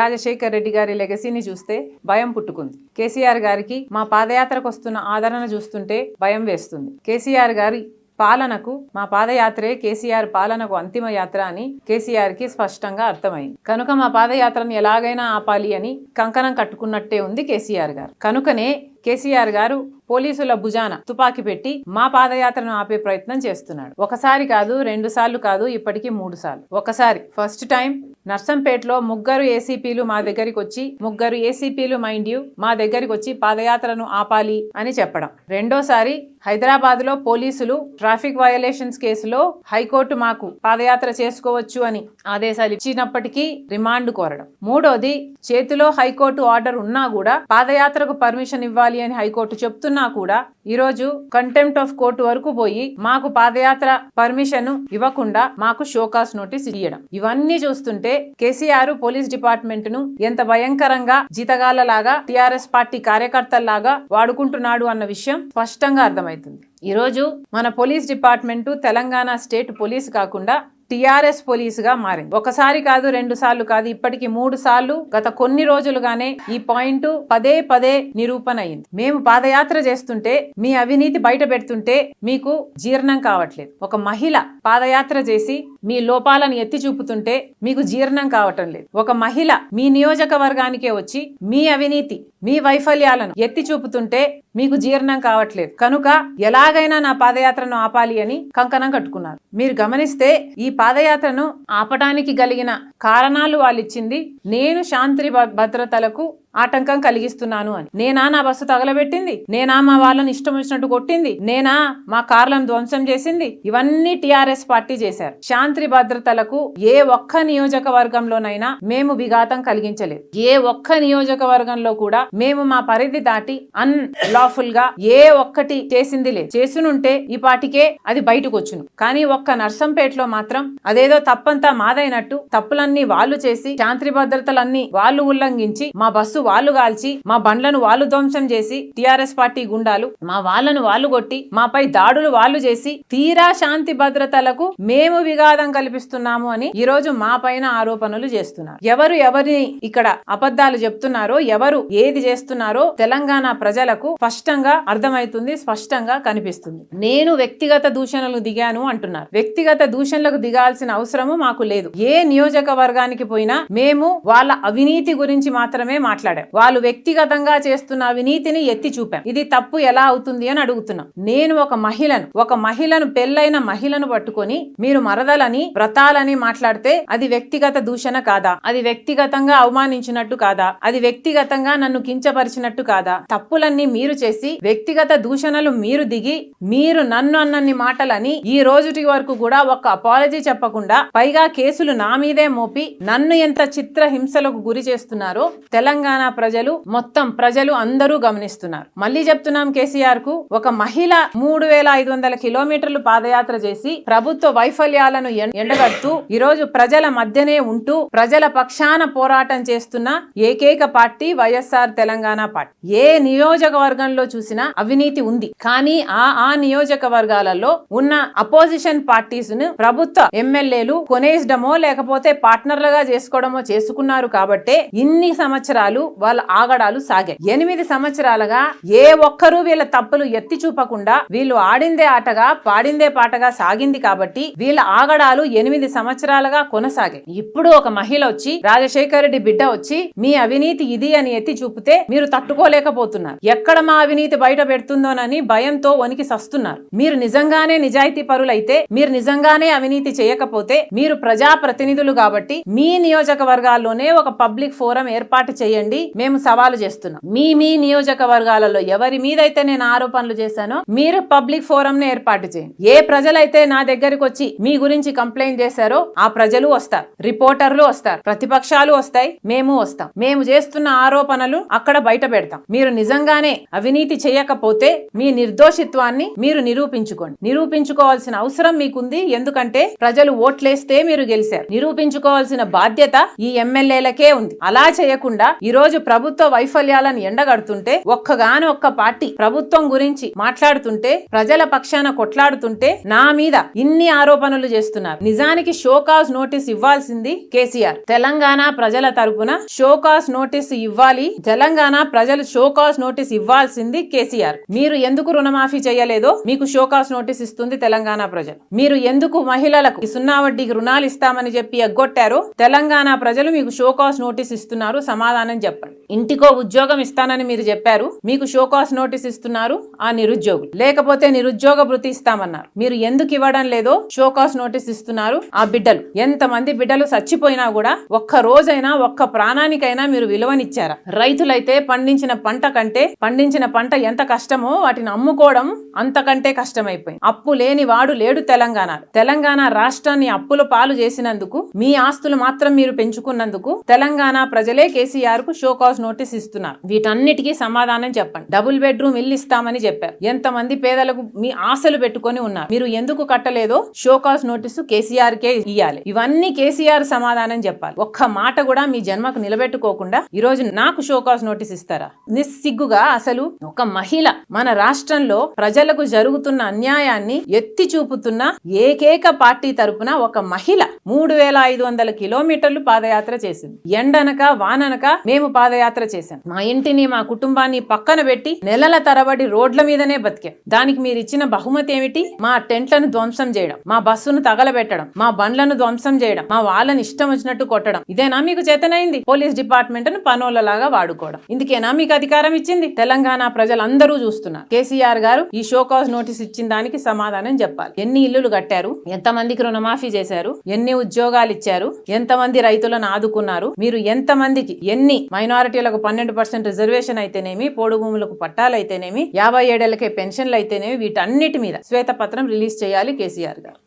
రాజశేఖర్ రెడ్డి గారి లెగసీని చూస్తే భయం పుట్టుకుంది. కేసీఆర్ గారికి మా పాదయాత్రకు వస్తున్న ఆదరణ చూస్తుంటే భయం వేస్తుంది. కేసీఆర్ గారి పాలనకు మా పాదయాత్రే కేసీఆర్ పాలనకు అంతిమ యాత్ర అని కేసీఆర్కి స్పష్టంగా అర్థమైంది. కనుక మా పాదయాత్రను ఎలాగైనా ఆపాలి అని కంకణం కట్టుకున్నట్టే ఉంది కేసీఆర్ గారు. కనుకనే కేసీఆర్ గారు పోలీసుల భుజాన తుపాకీ పెట్టి మా పాదయాత్రను ఆపే ప్రయత్నం చేస్తున్నాడు. ఒకసారి కాదు రెండు సార్లు కాదు ఇప్పటికీ మూడు సార్లు. ఒకసారి ఫస్ట్ టైం నర్సంపేటలో ముగ్గురు ఏసీపీలు మా దగ్గరికి వచ్చి ముగ్గురు ఏసీపీలు మైండ్ యూ మా దగ్గరికి వచ్చి పాదయాత్రను ఆపాలి అని చెప్పడం. రెండోసారి హైదరాబాద్లో పోలీసులు ట్రాఫిక్ వయలేషన్స్ కేసులో హైకోర్టు మాకు పాదయాత్ర చేసుకోవచ్చు అని ఆదేశాలు ఇచ్చినప్పటికీ రిమాండ్ కోరడం. మూడోది చేతిలో హైకోర్టు ఆర్డర్ ఉన్నా కూడా పాదయాత్రకు పర్మిషన్ ఇవ్వాలి అని హైకోర్టు చెప్తున్నా కూడా ఈరోజు కంటెంప్ట్ ఆఫ్ కోర్టు వరకు పోయి మాకు పాదయాత్ర పర్మిషన్ ఇవ్వకుండా మాకు షోకాస్ నోటీస్ ఇవ్వడం ఇవన్నీ చూస్తుంటే కేసీఆర్ పోలీస్ డిపార్ట్మెంట్ను ఎంత భయంకరంగా జీతగాళ్ళలాగా టిఆర్ఎస్ పార్టీ కార్యకర్తల్లాగా వాడుకుంటున్నాడు అన్న విషయం స్పష్టంగా అర్థమవుతుంది. ఈరోజు మన police department Telangana state police కాకుండా టిఆర్ఎస్ పోలీసుగా మారింది. ఒకసారి కాదు రెండు సార్లు కాదు ఇప్పటికి మూడు సార్లు గత కొన్ని రోజులుగానే ఈ పాయింట్ పదే పదే నిరూపణ అయింది మేము పాదయాత్ర చేస్తుంటే మీ అవినీతి బయట పెడుతుంటే మీకు జీర్ణం కావట్లేదు. ఒక మహిళ పాదయాత్ర చేసి మీ లోపాలను ఎత్తి చూపుతుంటే మీకు జీర్ణం కావటం లేదు. ఒక మహిళ మీ నియోజకవర్గానికే వచ్చి మీ అవినీతి మీ వైఫల్యాలను ఎత్తి చూపుతుంటే మీకు జీర్ణం కావట్లేదు. కనుక ఎలాగైనా నా పాదయాత్రను ఆపాలి అని కంకణం కట్టుకున్నారు. మీరు గమనిస్తే ఈ పాదయాత్రను ఆపడానికి కలిగిన కారణాలు వాళ్ళు ఇచ్చింది నేను శాంతి భ- భద్రతలకు ఆటంకం కలిగిస్తున్నాను అని. నేనా నా బస్సు తగలబెట్టింది? నేనా మా వాళ్ళని ఇష్టం వచ్చినట్టు కొట్టింది? నేనా మా కార్లను ధ్వంసం చేసింది? ఇవన్నీ టిఆర్ఎస్ పార్టీ చేశారు. శాంతి భద్రతలకు ఏ ఒక్క నియోజకవర్గంలోనైనా మేము విఘాతం కలిగించలేదు. ఏ ఒక్క నియోజకవర్గంలో కూడా మేము మా పరిధి దాటి అన్ లాఫుల్గా ఏ ఒక్కటి చేసింది లేదు. చేసునుంటే ఈ పాటికే అది బయటకు వచ్చును కానీ ఒక్క నర్సంపేటలో మాత్రం అదేదో తప్పంతా మాదైనట్టు తప్పులన్నీ వాళ్ళు చేసి శాంతి భద్రతలన్నీ వాళ్ళు ఉల్లంఘించి మా బస్సు వాళ్ళు కాల్చి మా బండ్లను వాళ్ళు ధ్వంసం చేసి టిఆర్ఎస్ పార్టీ గుండాలు మా వాళ్ళను వాళ్ళు కొట్టి మాపై దాడులు వాళ్ళు చేసి తీరా శాంతి భద్రతలకు మేము విఘాతం కల్పిస్తున్నాము అని ఈ రోజు మా పైన ఆరోపణలు చేస్తున్నారు. ఎవరు ఎవరిని ఇక్కడ అబద్ధాలు చెప్తున్నారో ఎవరు ఏది చేస్తున్నారో తెలంగాణ ప్రజలకు స్పష్టంగా అర్థమవుతుంది స్పష్టంగా కనిపిస్తుంది. నేను వ్యక్తిగత దూషణలు దిగాను అంటున్నారు. వ్యక్తిగత దూషణలకు దిగాల్సిన అవసరము మాకు లేదు. ఏ నియోజకవర్గానికి పోయినా మేము వాళ్ళ అవినీతి గురించి మాత్రమే మాట్లాడాం వాళ్ళు వ్యక్తిగతంగా చేస్తున్న అవినీతిని ఎత్తి చూపాం ఇది తప్పు ఎలా అవుతుంది అని అడుగుతున్నాం. నేను ఒక మహిళను ఒక మహిళను పెళ్ళైన మహిళను పట్టుకొని మీరు మరదలని వ్రతాలని మాట్లాడితే అది వ్యక్తిగత దూషణ కాదా? అది వ్యక్తిగతంగా అవమానించినట్టు కాదా? అది వ్యక్తిగతంగా నన్ను కించపరిచినట్టు కాదా? తప్పులన్నీ మీరు చేసి వ్యక్తిగత దూషణలు మీరు దిగి మీరు నన్ను అన్నన్ని మాటలని ఈ రోజుటి వరకు కూడా ఒక అపాలజీ చెప్పకుండా పైగా కేసులు నా మీదే మోపి నన్ను ఎంత చిత్ర హింసలకు గురి చేస్తున్నారో తెలంగాణ ప్రజలు మొత్తం ప్రజలు అందరూ గమనిస్తున్నారు. మళ్ళీ చెప్తున్నాం కేసీఆర్కు ఒక మహిళ మూడు వేల ఐదు వందల కిలోమీటర్లు పాదయాత్ర చేసి ప్రభుత్వ వైఫల్యాలను ఎండగడుతూ ఈ రోజు ప్రజల మధ్యనే ఉంటూ ప్రజల పక్షాన పోరాటం చేస్తున్న ఏకైక పార్టీ వైఎస్ఆర్ తెలంగాణ పార్టీ. ఏ నియోజకవర్గంలో చూసినా అవినీతి ఉంది. కానీ ఆ ఆ నియోజకవర్గాలలో ఉన్న అపోజిషన్ పార్టీస్ను ప్రభుత్వ ఎమ్మెల్యేలు కొనేసడమో లేకపోతే పార్ట్నర్లుగా చేసుకోవడమో చేసుకున్నారు కాబట్టే ఇన్ని సంవత్సరాలు వాళ్ళ ఆగడాలు సాగాయి. ఎనిమిది సంవత్సరాలుగా ఏ ఒక్కరూ వీళ్ళ తప్పులు ఎత్తి చూపకుండా వీళ్ళు ఆడిందే ఆటగా పాడిందే పాటగా సాగింది కాబట్టి వీళ్ళ ఆగడాలు ఎనిమిది సంవత్సరాలుగా కొనసాగాయి. ఇప్పుడు ఒక మహిళ వచ్చి రాజశేఖర రెడ్డి బిడ్డ వచ్చి మీ అవినీతి ఇది అని ఎత్తి చూపితే మీరు తట్టుకోలేకపోతున్నారు. ఎక్కడ మా అవినీతి బయట పెడుతుందోనని భయంతో వణికి సస్తున్నారు. మీరు నిజంగానే నిజాయితీ పరులైతే మీరు నిజంగానే అవినీతి చేయకపోతే మీరు ప్రజా ప్రతినిధులు కాబట్టి మీ నియోజకవర్గాల్లోనే ఒక పబ్లిక్ ఫోరం ఏర్పాటు చేయండి మేము సవాలు చేస్తున్నాం. మీ మీ నియోజకవర్గాలలో ఎవరి మీదైతే నేను ఆరోపణలు చేశానో మీరు పబ్లిక్ ఫోరం ని ఏర్పాటు చేయండి. ఏ ప్రజలైతే నా దగ్గరికి వచ్చి మీ గురించి కంప్లైంట్ చేశారో ఆ ప్రజలు వస్తారు. రిపోర్టర్లు వస్తారు. ప్రతిపక్షాలు వస్తాయి. మేము వస్తాం. మేము చేస్తున్న ఆరోపణలు అక్కడ బయట పెడతాం. మీరు నిజంగానే అవినీతి చేయకపోతే మీ నిర్దోషిత్వాన్ని మీరు నిరూపించుకోండి. నిరూపించుకోవాల్సిన అవసరం మీకుంది. ఎందుకంటే ప్రజలు ఓట్లేస్తే మీరు గెలిచారు. నిరూపించుకోవాల్సిన బాధ్యత ఈ ఎమ్మెల్యేలకే ఉంది. అలా చేయకుండా ఈ రోజు ఈరోజు ప్రభుత్వ వైఫల్యాలను ఎండగడుతుంటే ఒక్కగాని ఒక్క పార్టీ ప్రభుత్వం గురించి మాట్లాడుతుంటే ప్రజల పక్షాన కొట్లాడుతుంటే నా మీద ఇన్ని ఆరోపణలు చేస్తున్నారు. నిజానికి షోకాజ్ నోటీస్ ఇవ్వాల్సింది కేసీఆర్. తెలంగాణ ప్రజల తరపున షోకాజ్ నోటీస్ ఇవ్వాలి. తెలంగాణ ప్రజలు షోకాజ్ నోటీస్ ఇవ్వాల్సింది కేసీఆర్. మీరు ఎందుకు రుణమాఫీ చేయలేదో మీకు షోకాజ్ నోటీస్ ఇస్తుంది తెలంగాణ ప్రజలు. మీరు ఎందుకు మహిళలకు సున్నా వడ్డీకి రుణాలు ఇస్తామని చెప్పి ఎగ్గొట్టారో తెలంగాణ ప్రజలు మీకు షోకాస్ నోటీస్ ఇస్తున్నారు. సమాధానం చెప్పండి. ఇంటికో ఉద్యోగం ఇస్తానని మీరు చెప్పారు. మీకు షోకాస్ నోటీస్ ఇస్తున్నారు. ఆ నిరుద్యోగులు. లేకపోతే నిరుద్యోగ భృతి ఇస్తామన్నారు. మీరు ఎందుకు ఇవ్వడం లేదో షోకాస్ నోటీస్ ఇస్తున్నారు. ఆ బిడ్డలు. ఎంతమంది బిడ్డలు చచ్చిపోయినా కూడా ఒక్క రోజైనా ఒక్క ప్రాణానికైనా మీరు విలువనిచ్చారా? రైతులైతే పండించిన పంట కంటే పండించిన పంట ఎంత కష్టమో వాటిని అమ్ముకోవడం అంతకంటే కష్టమైపోయింది. అప్పు లేని వాడు లేడు తెలంగాణ తెలంగాణ రాష్ట్రాన్ని అప్పుల పాలు చేసినందుకు మీ ఆస్తులు మాత్రం మీరు పెంచుకున్నందుకు తెలంగాణ ప్రజలే కేసీఆర్కు షోకాస్ నోటీస్ ఇస్తున్నారు వీటన్నిటికీ సమాధానం చెప్పండి. డబుల్ బెడ్రూమ్ ఇల్లు ఇస్తామని చెప్పారు. ఎంతమంది పేదలకు మీ ఆశలు పెట్టుకొని ఉన్నారు? మీరు ఎందుకు కట్టలేదో షోకాస్ నోటీసు కేసీఆర్ కే ఇయ్యాలి. ఇవన్నీ కేసీఆర్ సమాధానం చెప్పాలి. ఒక్క మాట కూడా మీ జన్మకు నిలబెట్టుకోకుండా ఈ రోజు నాకు షోకాస్ నోటీస్ ఇస్తారా? నిస్సిగ్గుగా అసలు ఒక మహిళ మన రాష్ట్రంలో ప్రజలకు జరుగుతున్న అన్యాయాన్ని ఎత్తి చూపుతున్న ఏకైక పార్టీ తరపున ఒక మహిళ మూడు వేల ఐదు వందల కిలోమీటర్లు పాదయాత్ర చేసింది. ఎండనక వాననక మేము పాదయాత్ర చేశాను మా ఇంటిని మా కుటుంబాన్ని పక్కన పెట్టి నెలల తరబడి రోడ్ల మీదనే బతికాం. దానికి మీరు ఇచ్చిన బహుమతి ఏమిటి? మా టెంట్లను ధ్వంసం చేయడం మా బస్సును తగలబెట్టడం మా బండ్లను ధ్వంసం చేయడం మా వాళ్ళని ఇష్టం వచ్చినట్టు కొట్టడం. ఇదేనా మీకు చేతనైంది? పోలీస్ డిపార్ట్మెంట్ను పనోళ్ళలాగా వాడుకోవడం. ఇందుకేనా మీకు అధికారం ఇచ్చింది? తెలంగాణ ప్రజలందరూ చూస్తున్నారు. కేసీఆర్ గారు ఈ షోకాజ్ నోటీస్ ఇచ్చిన దానికి సమాధానం చెప్పాలి. ఎన్ని ఇల్లులు కట్టారు? ఎంతమందికి రుణమాఫీ చేశారు? ఎన్ని ఉద్యోగాలు ఇచ్చారు ఎంతమంది రైతులను ఆదుకున్నారు? మీరు ఎంతమందికి ఎన్ని మైనారిటీలకు పన్నెండు పర్సెంట్ రిజర్వేషన్ అయితేనేమి పోడు భూములకు పట్టాలు అయితేనేమి యాభై ఏడేళ్ళకే పెన్షన్లు అయితేనేమి వీటన్నిటి మీద శ్వేతపత్రం రిలీజ్ చేయాలి కేసీఆర్ గారు.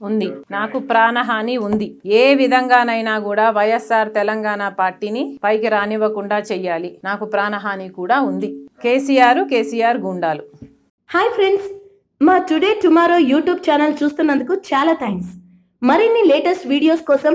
ఉంది. నాకు ప్రాణహాని ఉంది. ఏ విధంగానైనా కూడా వైఎస్ఆర్ తెలంగాణ పార్టీని పైకి రానివ్వకుండా చెయ్యాలి. నాకు ప్రాణహాని కూడా ఉంది. కేసీఆర్ కేసీఆర్ గుండాలు. Hi friends. మా టుడే టుమారో యూట్యూబ్ ఛానల్ చూస్తున్నందుకు చాలా థ్యాంక్స్ మరిన్ని లేటెస్ట్ వీడియోస్ కోసం